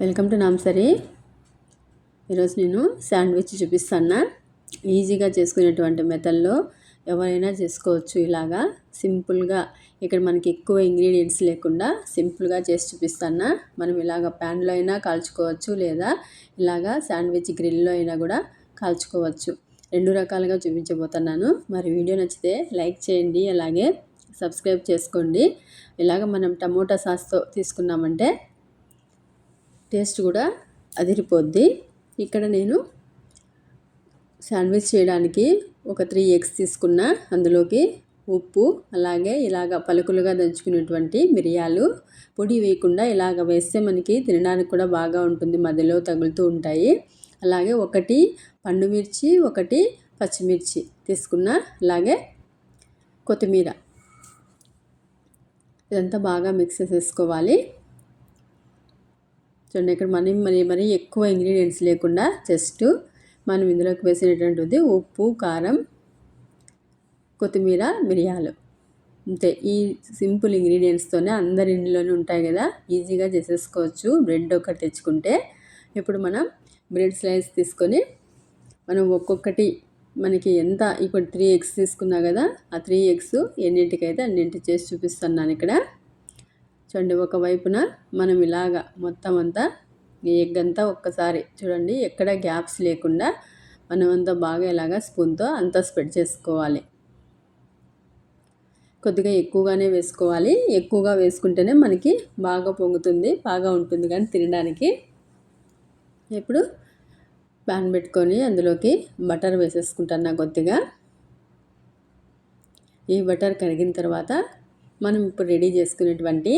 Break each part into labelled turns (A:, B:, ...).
A: Welcome to నామ్సరీ. ఈరోజు నేను sandwich చూపిస్తాను ఈజీగా చేసుకునేటువంటి మెథడ్లో ఎవరైనా చేసుకోవచ్చు ఇలాగా. సింపుల్గా ఇక్కడ మనకి ఎక్కువ ఇంగ్రీడియంట్స్ లేకుండా సింపుల్గా చేసి చూపిస్తాను మనం ఇలాగ ప్యాన్లో అయినా కాల్చుకోవచ్చు లేదా ఇలాగా శాండ్విచ్ గ్రిల్లో అయినా కూడా కాల్చుకోవచ్చు. రెండు రకాలుగా చూపించబోతున్నాను. మరి వీడియో నచ్చితే లైక్ చేయండి అలాగే సబ్స్క్రైబ్ చేసుకోండి. ఇలాగ మనం టమోటా సాస్తో తీసుకున్నామంటే టేస్ట్ కూడా అదిరిపోద్ది. ఇక్కడ నేను శాండ్విచ్ చేయడానికి ఒక త్రీ ఎగ్స్ తీసుకున్న. అందులోకి ఉప్పు అలాగే ఇలాగ పలుకులుగా దంచుకునేటువంటి మిరియాలు. పొడి వేయకుండా ఇలాగ వేస్తే మనకి తినడానికి కూడా బాగా ఉంటుంది. మధ్యలో తగులుతూ ఉంటాయి. అలాగే ఒకటి పండుమిర్చి ఒకటి పచ్చిమిర్చి తీసుకున్న. అలాగే కొత్తిమీర. ఇదంతా బాగా మిక్స్ చేసేసుకోవాలి. చూడండి ఇక్కడ మనీ మరి మరీ ఎక్కువ ఇంగ్రీడియంట్స్ లేకుండా జస్ట్ మనం ఇందులోకి వేసినటువంటిది ఉప్పు కారం కొత్తిమీర మిరియాలు. అంతే. ఈ సింపుల్ ఇంగ్రీడియంట్స్తోనే అందరి ఇంట్లోనే ఉంటాయి కదా. ఈజీగా చేసేసుకోవచ్చు. బ్రెడ్ ఒకటి తెచ్చుకుంటే ఇప్పుడు మనం బ్రెడ్ స్లైస్ తీసుకొని మనం ఒక్కొక్కటి మనకి ఎంత ఇప్పుడు త్రీ ఎగ్స్ తీసుకున్నా కదా ఆ త్రీ ఎగ్స్ ఎన్నింటికైతే అన్నింటి చేసి చూపిస్తున్నాను ఇక్కడ. చూడండి ఒకవైపున మనం ఇలాగా మొత్తం అంతా ఈ ఎగ్ అంతా ఒక్కసారి చూడండి ఎక్కడ గ్యాప్స్ లేకుండా మనం అంతా బాగా ఇలాగా స్పూన్తో అంతా స్ప్రెడ్ చేసుకోవాలి. కొద్దిగా ఎక్కువగానే వేసుకోవాలి. ఎక్కువగా వేసుకుంటేనే మనకి బాగా పొంగుతుంది బాగా ఉంటుంది కానీ తినడానికి. ఇప్పుడు ప్యాన్ పెట్టుకొని అందులోకి బటర్ వేసేసుకుంటున్నా కొద్దిగా. ఈ బటర్ కరిగిన తర్వాత మనం ఇప్పుడు రెడీ చేసుకునేటువంటి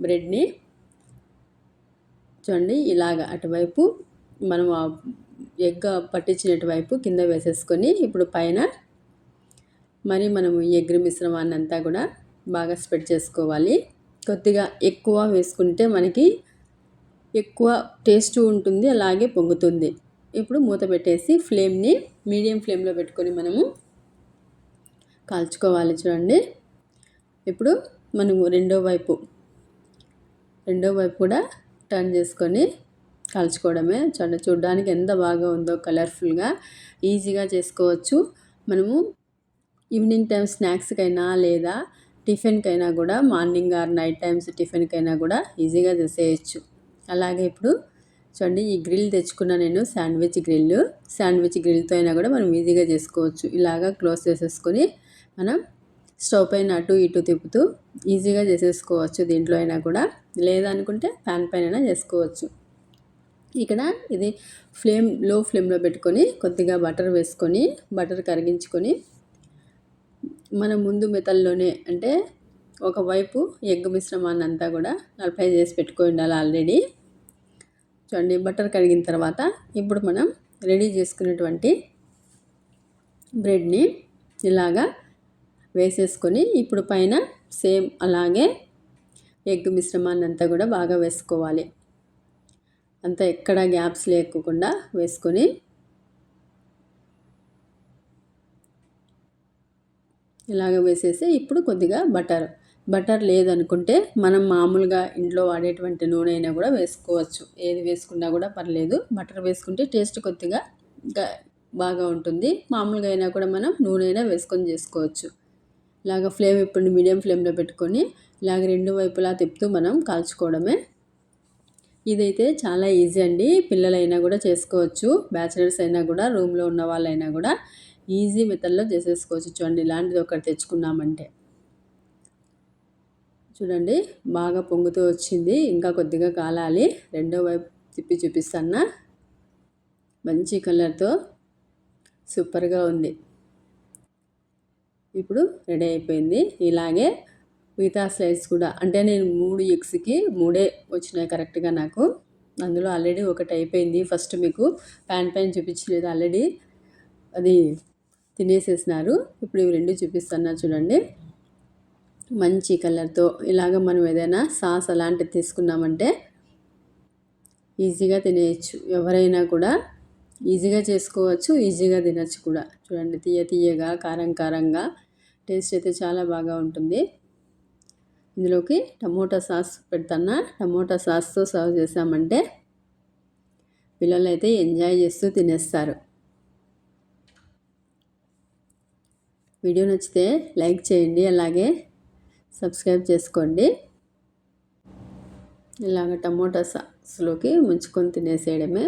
A: బ్రెడ్ని చూడండి ఇలాగ అటువైపు మనం ఎగ్ పట్టించినటు వైపు కింద వేసేసుకొని ఇప్పుడు పైన మరి మనము ఎగ్ మిశ్రమాన్ని అంతా కూడా బాగా స్ప్రెడ్ చేసుకోవాలి. కొద్దిగా ఎక్కువ వేసుకుంటే మనకి ఎక్కువ టేస్ట్ ఉంటుంది అలాగే పొంగుతుంది. ఇప్పుడు మూత పెట్టేసి ఫ్లేమ్ని మీడియం ఫ్లేమ్లో పెట్టుకొని మనము కాల్చుకోవాలి చూడండి. ఇప్పుడు మనము రెండో వైపు రెండో వైపు కూడా టర్న్ చేసుకొని కాల్చుకోవడమే. చూడ చూడడానికి ఎంత బాగా ఉందో కలర్ఫుల్గా ఈజీగా చేసుకోవచ్చు. మనము ఈవినింగ్ టైం స్నాక్స్కైనా లేదా టిఫిన్కైనా కూడా మార్నింగ్ ఆర్ నైట్ టైమ్స్ టిఫిన్కైనా కూడా ఈజీగా చేసేయచ్చు. అలాగే ఇప్పుడు చూడండి ఈ గ్రిల్ తెచ్చుకున్న నేను శాండ్విచ్ గ్రిల్ శాండ్విచ్ గ్రిల్తో అయినా కూడా మనం ఈజీగా చేసుకోవచ్చు. ఇలాగా క్లోజ్ చేసేసుకొని మనం స్టవ్ పైన అటు ఇటు తిప్పుతూ ఈజీగా చేసేసుకోవచ్చు దీంట్లో అయినా కూడా. లేదనుకుంటే ప్యాన్ పైన చేసుకోవచ్చు. ఇక్కడ ఇది ఫ్లేమ్లో ఫ్లేమ్లో పెట్టుకొని కొద్దిగా బటర్ వేసుకొని బటర్ కరిగించుకొని మన ముందు మెతల్లోనే అంటే ఒకవైపు ఎగ్ మిశ్రమాన్ని అంతా కూడా నలభై చేసి పెట్టుకొని ఉండాలి ఆల్రెడీ. చూడండి బటర్ కరిగిన తర్వాత ఇప్పుడు మనం రెడీ చేసుకున్నటువంటి బ్రెడ్ని ఇలాగా వేసేసుకొని ఇప్పుడు పైన సేమ్ అలాగే ఎగ్ మిశ్రమాన్ని అంతా కూడా బాగా వేసుకోవాలి. అంతా ఎక్కడ గ్యాప్స్ లేకుండా వేసుకొని ఇలాగ వేసేసి ఇప్పుడు కొద్దిగా బటర్. బటర్ లేదనుకుంటే మనం మామూలుగా ఇంట్లో వాడేటువంటి నూనె అయినా కూడా వేసుకోవచ్చు. ఏది వేసుకున్నా కూడా పర్లేదు. బటర్ వేసుకుంటే టేస్ట్ కొద్దిగా బాగా ఉంటుంది. మామూలుగా అయినా కూడా మనం నూనె అయినా వేసుకొని చేసుకోవచ్చు. ఇలాగ ఫ్లేమ్ ఇప్పుడు మీడియం ఫ్లేమ్లో పెట్టుకొని ఇలాగ రెండు వైపులా తిప్పుతూ మనం కాల్చుకోవడమే. ఇదైతే చాలా ఈజీ అండి. పిల్లలైనా కూడా చేసుకోవచ్చు. బ్యాచిలర్స్ అయినా కూడా రూమ్లో ఉన్న వాళ్ళైనా కూడా ఈజీ మెథడ్లో చేసేసుకోవచ్చు. చూడండి ఇలాంటిది ఒకటి తెచ్చుకున్నామంటే. చూడండి బాగా పొంగుతూ వచ్చింది. ఇంకా కొద్దిగా కాలాలి. రెండో వైపు తిప్పి చూపిస్తాను మంచి కలర్తో సూపర్గా ఉంది. ఇప్పుడు రెడీ అయిపోయింది. ఇలాగే మిగతా స్లైడ్స్ కూడా అంటే నేను మూడు ఎగ్స్కి మూడే వచ్చినాయి కరెక్ట్గా నాకు. అందులో ఆల్రెడీ ఒకటి అయిపోయింది. ఫస్ట్ మీకు ప్యాన్ పైన చూపించలేదు ఆల్రెడీ అది తినేసేసినారు. ఇప్పుడు ఇవి రెండు చూపిస్తున్నారు చూడండి. మంచి కలర్తో ఇలాగ మనం ఏదైనా సాస్ అలాంటివి తీసుకున్నామంటే ఈజీగా తినేయచ్చు. ఎవరైనా కూడా ఈజీగా చేసుకోవచ్చు ఈజీగా తినచ్చు కూడా. చూడండి తీయ తీయగా కారం కారంగా. టేస్ట్ అయితే చాలా బాగా ఉంటుంది. ఇందులోకి టమోటా సాస్ పెడతానా? టమోటా సాస్తో సర్వ్ చేసామంటే పిల్లలు అయితే ఎంజాయ్ చేస్తూ తినేస్తారు. వీడియో నచ్చితే లైక్ చేయండి అలాగే సబ్స్క్రైబ్ చేసుకోండి. ఇలాగ టమోటా సాస్లోకి ముంచుకొని తినేసేయడమే.